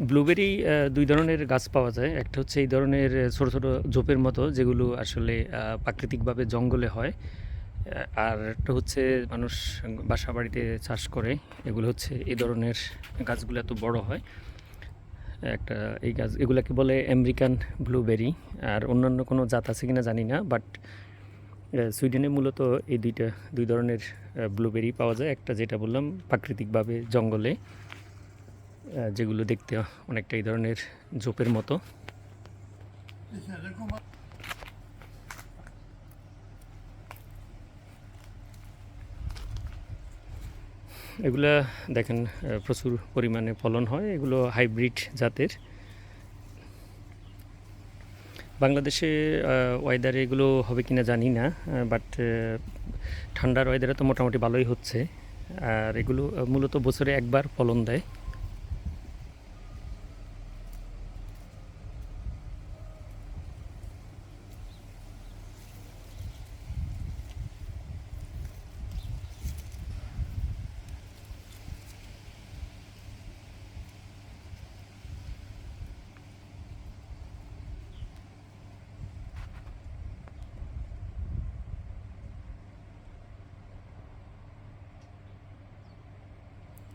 Blueberry দুই ধরনের গাছ পাওয়া যায়। একটা হচ্ছে এই ধরনের ছোট ছোট ঝোপের মতো, যেগুলো আসলে প্রাকৃতিকভাবে জঙ্গলে হয়। আর একটা হচ্ছে মানুষ বাসা বাড়িতে চাষ করে। এগুলো হচ্ছে এই ধরনের গাছগুলো এত বড় হয়। একটা, এই গাছ, এগুলাকে বলে আমেরিকান ব্লুবেরি। আর অন্যান্য কোনো জাত আছে কিনা জানি না, বাট সুইডেনে মূলত এই দুইটা, দুই ধরনের ব্লুবেরি পাওয়া যায়। একটা যেটা বললাম, প্রাকৃতিকভাবে জঙ্গলে। যেগুলো দেখতে অনেকটা এই ধরনের ঝোপের মতো। এগুলা দেখেন প্রচুর পরিমাণে ফলন হয়। এগুলো হাইব্রিড জাতের। বাংলাদেশে ওয়েদারে এগুলো হবে কিনা জানি না বাট ঠান্ডার ওয়েদারে তো মোটামুটি ভালোই হচ্ছে। আর এগুলো মূলত বছরে একবার ফলন দেয়।